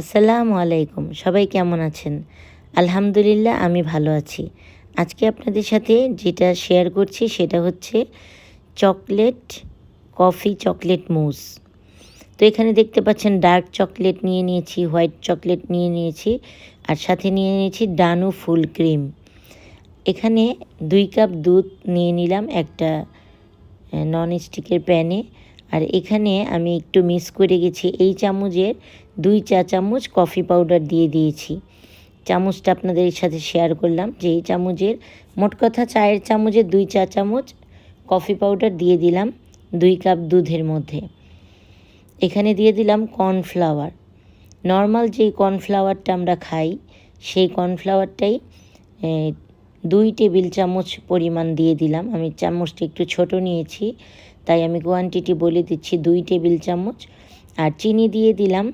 আসসালামু আলাইকুম, সবাই কেমন আছেন? আলহামদুলিল্লাহ, আমি ভালো আছি। আজকে আপনাদের সাথে যেটা শেয়ার করছি সেটা হচ্ছে চকলেট কফি চকলেট মুস তো এখানে দেখতে পাচ্ছেন ডার্ক চকলেট নিয়ে নিয়েছি হোয়াইট চকলেট নিয়ে নিয়েছি, আর সাথে নিয়ে নিয়েছি ডানু ফুল ক্রিম এখানে দুই কাপ দুধ নিয়ে নিলাম একটা নন স্টিকের প্যানে। আর এখানে আমি একটু মিক্স করে গেছি, এই চামচের দুই চা চামচ কফি পাউডার দিয়ে দিয়েছি। চামচটা আপনাদের সাথে শেয়ার করলাম যে এই চামচের মোট কথা চায়ের চামচের দুই চা চামচ কফি পাউডার দিয়ে দিলাম দুই কাপ দুধের মধ্যে। এখানে দিয়ে দিলাম কর্নফ্লাওয়ার। নর্মাল যেই কর্নফ্লাওয়ারটা আমরা খাই, সেই কর্নফ্লাওয়ারটাই দুই টেবিল চামচ পরিমাণ দিয়ে দিলাম। আমি চামচটা একটু ছোট নিয়েছি, তাই আমি কোয়ান্টিটি বলে দিচ্ছি দুই টেবিল চামচ। আর চিনি দিয়ে দিলাম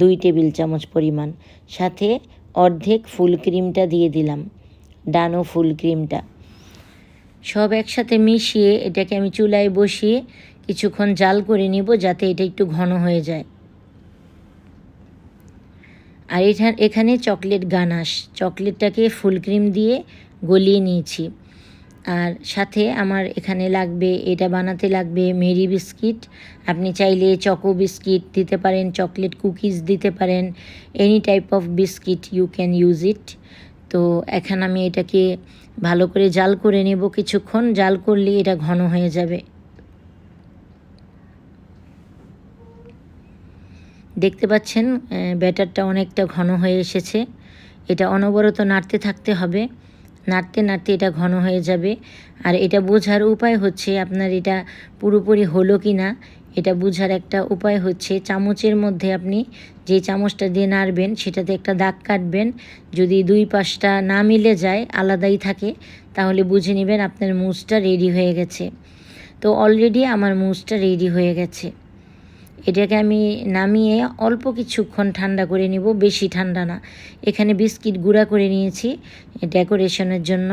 দুই টেবিল চামচ পরিমাণ। সাথে অর্ধেক ফুল ক্রিমটা দিয়ে দিলাম, ডানো ফুল ক্রিমটা। সব একসাথে মিশিয়ে এটাকে আমি চুলায় বসিয়ে কিছুক্ষণ জাল করে নিব যাতে এটা একটু ঘন হয়ে যায়। আর এখানে চকলেট গানাশ চকলেটটাকে ফুল ক্রিম দিয়ে গলিয়ে নিয়েছি। আর সাথে আমার এখানে লাগবে, এটা বানাতে লাগবে মেরি বিস্কিট। আপনি চাইলে চকো বিস্কিট দিতে পারেন, চকলেট কুকিজ দিতে পারেন, any type of biscuit you can use it. তো এখন আমি এটাকে ভালো করে জাল করে নেব কিছুক্ষণ, জাল করলে এটা ঘন হয়ে যাবে। দেখতে পাচ্ছেন ব্যাটারটা অনেকটা ঘন হয়ে এসেছে। এটা অনবরত নাড়তে থাকতে হবে। নাড়তে নাড়তে এটা ঘন হয়ে যাবে। আর এটা বোঝার উপায় হচ্ছে আপনার এটা পুরোপুরি হলো কি না এটা বোঝার একটা উপায় হচ্ছে চামচের মধ্যে আপনি যে চামচটা দিয়ে নাড়বেন সেটাতে একটা দাগ কাটবেন। যদি দুই পাশটা না মিলে যায়, আলাদাই থাকে, তাহলে বুঝে নেবেন আপনার মুসটা রেডি হয়ে গেছে। তো অলরেডি আমার মুসটা রেডি হয়ে গেছে। এটাকে আমি নামিয়ে অল্প কিছুক্ষণ ঠান্ডা করে নিব, বেশি ঠান্ডা না। এখানে বিস্কিট গুঁড়া করে নিয়েছি ডেকোরেশনের জন্য।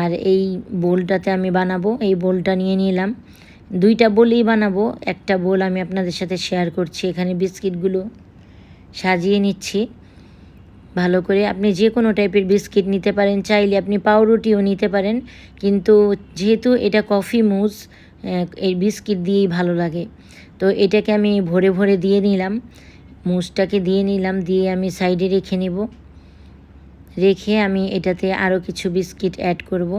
আর এই বোলটাতে আমি বানাবো, এই বোলটা নিয়ে নিলাম। দুইটা বোলই বানাবো, একটা বোল আমি আপনাদের সাথে শেয়ার করছি। এখানে বিস্কিটগুলো সাজিয়ে নিচ্ছি। ভালো করে আপনি যে কোনো টাইপের বিস্কিট নিতে পারেন, চাইলে আপনি পাউরুটিও নিতে পারেন। কিন্তু যেহেতু এটা কফি মুজ এই বিস্কিট দিয়েই ভালো লাগে। তো এটাকে আমি ভরে ভরে দিয়ে নিলাম। মুসটাকে দিয়ে নিলাম, দিয়ে আমি সাইডে রেখে নেব। রেখে আমি এটাতে আরও কিছু বিস্কিট অ্যাড করব।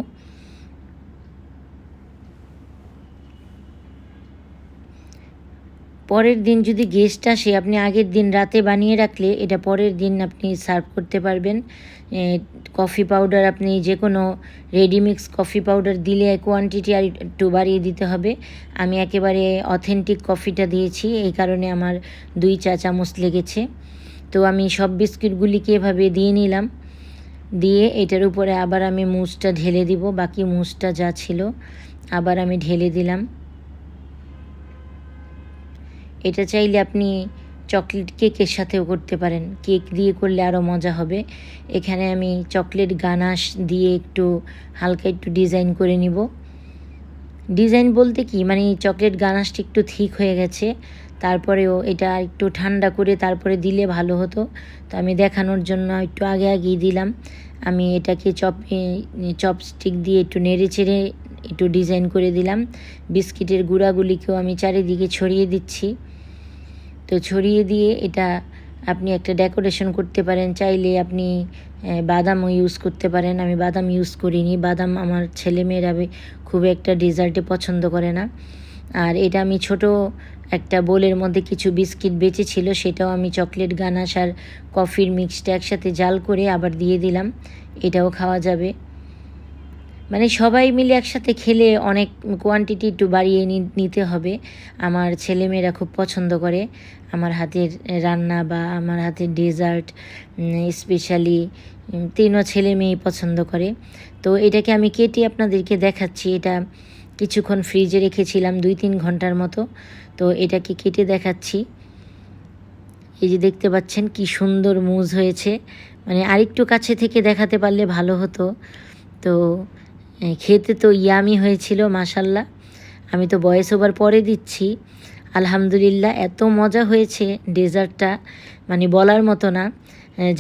পরের দিন যদি গেস্ট আসে, আপনি আগের দিন রাতে বানিয়ে রাখলে এটা পরের দিন আপনি সার্ভ করতে পারবেন। কফি পাউডার আপনি যে কোনো রেডিমিক্স কফি পাউডার দিলে কোয়ান্টিটি আর একটু বাড়িয়ে দিতে হবে। আমি একেবারে অথেন্টিক কফিটা দিয়েছি, এই কারণে আমার দুই চা চামচ লেগেছে। তো আমি সব বিস্কিটগুলিকে এভাবে দিয়ে নিলাম। দিয়ে এটার উপরে আবার আমি মুসটা ঢেলে দিব, বাকি মুসটা যা ছিল, আবার আমি ঢেলে দিলাম। এটা চাইলে আপনি চকলেট কেকের সাথেও করতে পারেন। কেক দিয়ে করলে আরও মজা হবে। এখানে আমি চকলেট গানাশ দিয়ে একটু হালকা একটু ডিজাইন করে নিব। ডিজাইন বলতে কি? মানে চকলেট গানাশটা একটু ঠিক হয়ে গেছে। তারপরেও এটা একটু ঠান্ডা করে তারপরে দিলে ভালো হতো। তো আমি দেখানোর জন্য একটু আগে আগেই দিলাম। আমি এটাকে চপ চপস্টিক দিয়ে একটু নেড়ে চেড়ে একটু ডিজাইন করে দিলাম। বিস্কিটের গুঁড়াগুলিকেও আমি চারিদিকে ছড়িয়ে দিচ্ছি। তো ছড়িয়ে দিয়ে এটা আপনি একটা ডেকোরেশন করতে পারেন, চাইলে আপনি বাদামও ইউজ করতে পারেন। আমি বাদাম ইউজ করিনি। বাদাম আমার ছেলেমেয়েরা খুব একটা ডেজার্টে পছন্দ করে না। আর এটা আমি ছোট একটা বোলের মধ্যে কিছু বিস্কিট বেঁচেছিল, সেটাও আমি চকলেট, গানাশ আর কফির মিক্সটা একসাথে জাল করে আবার দিয়ে দিলাম। এটাও খাওয়া যাবে। মানে সবাই মিলে একসাথে খেলে অনেক কোয়ান্টিটি একটু বাড়িয়ে নিতে হবে। আমার ছেলেমেয়েরা খুব পছন্দ করে। আমার হাতের রান্না বা আমার হাতের ডেজার্ট স্পেশালি তিনও ছেলে মেয়ে পছন্দ করে। তো এটাকে আমি কেটে আপনাদেরকে দেখাচ্ছি। এটা কিছুক্ষণ ফ্রিজে রেখেছিলাম দুই তিন ঘণ্টার মতো। তো এটাকে কেটে দেখাচ্ছি। এই যে দেখতে পাচ্ছেন কি সুন্দর মুজ হয়েছে। মানে আরেকটু কাছে থেকে দেখাতে পারলে ভালো হতো। তো খেতে তো ইয়ামি হয়েছিল মাসাল্লাহ আমি তো বয়স ওভার পরে দিচ্ছি। আলহামদুলিল্লাহ, এত মজা হয়েছে ডেজার্টটা মানে বলার মতো না।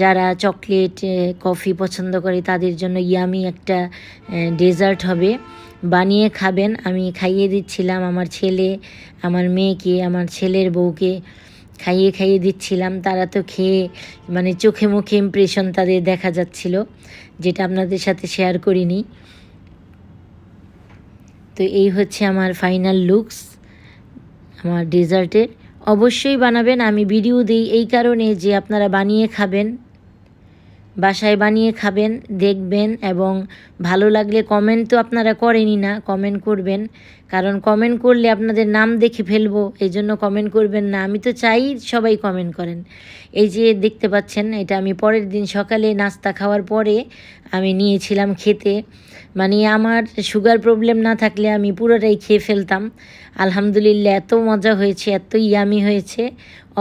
যারা চকলেট কফি পছন্দ করে, তাদের জন্য ইয়ামি একটা ডেজার্ট হবে। বানিয়ে খাবেন, আমি খাইয়ে দিচ্ছিলাম আমার ছেলে, আমার মেয়েকে, আমার ছেলের বউকে। খাইয়ে খাইয়ে দিচ্ছিলাম, তারা তো খেয়ে মানে চোখে মুখে ইমপ্রেশন তাদের দেখা যাচ্ছিল, যেটা আপনাদের সাথে শেয়ার করিনি। তো এই হচ্ছে আমার ফাইনাল লুকস আমার ডেজার্টের অবশ্যই বানাবেন, আমি ভিডিও দিই এই কারণে যে আপনারা বানিয়ে খাবেন। বাসায় বানিয়ে খাবেন, দেখবেন এবং ভালো লাগলে কমেন্ট তো আপনারা করেনই না কমেন্ট করবেন। কারণ কমেন্ট করলে আপনাদের নাম দেখে ফেলব এই জন্য কমেন্ট করবেন না। আমি তো চাই সবাই কমেন্ট করেন। এই যে দেখতে পাচ্ছেন, এটা আমি পরের দিন সকালে নাস্তা খাওয়ার পরে আমি নিয়েছিলাম খেতে। মানে আমার সুগার প্রবলেম না থাকলে আমি পুরোটাই খেয়ে ফেলতাম। আলহামদুলিল্লাহ, এত মজা হয়েছে, এত ইয়ামি হয়েছে।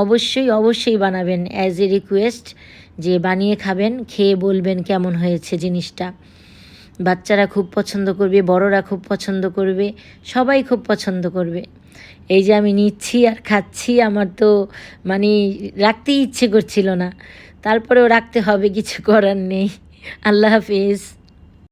অবশ্যই অবশ্যই বানাবেন অ্যাজ এ রিকোয়েস্ট যে বানিয়ে খাবেন, খেয়ে বলবেন কেমন হয়েছে জিনিসটা। বাচ্চারা খুব পছন্দ করবে, বড়রা খুব পছন্দ করবে, সবাই খুব পছন্দ করবে। এই যে আমি নিচ্ছি আর খাচ্ছি, আমার তো মানে রাখতেই ইচ্ছে করছিল না। তারপরেও রাখতে হবে, কিছু করার নেই। আল্লাহ হাফিজ।